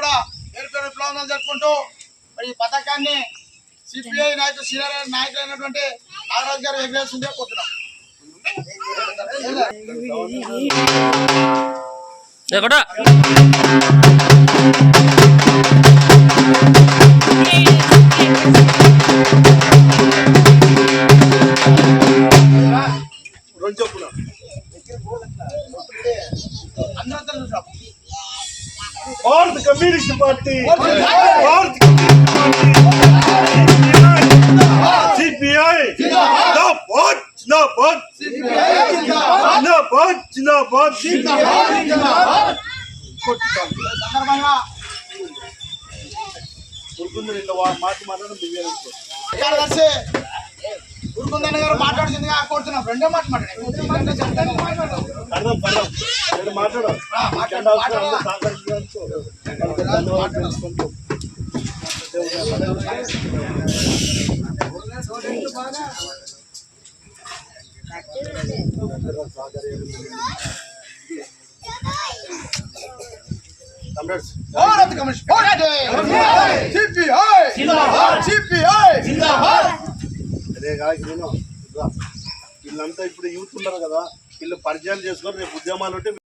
కూడా పేరు విప్లవం జరుపుకుంటూ మరి ఈ పథకాన్ని సిపిఐ నాయకులు సీనియర్ నాయకులు అయినటువంటి నాగరాజు గారు ఎగరేస్తుందే కోరుతున్నాం. ఎక్కడ భారత కమ్యూనిస్ట్ పార్టీ భారత సిపిఐ మాట మాట్లాడడం దివ్యాలు గురుకుందన్న గారు మాట్లాడుతుందిగా కోరుతున్నాం రెండో మాట మాట్లాడండి నేను వీళ్ళంతా ఇప్పుడు యూత్ ఉన్నారు కదా వీళ్ళు పరిచయాలు చేసుకొని రేపు ఉద్యమాలు ఉంటే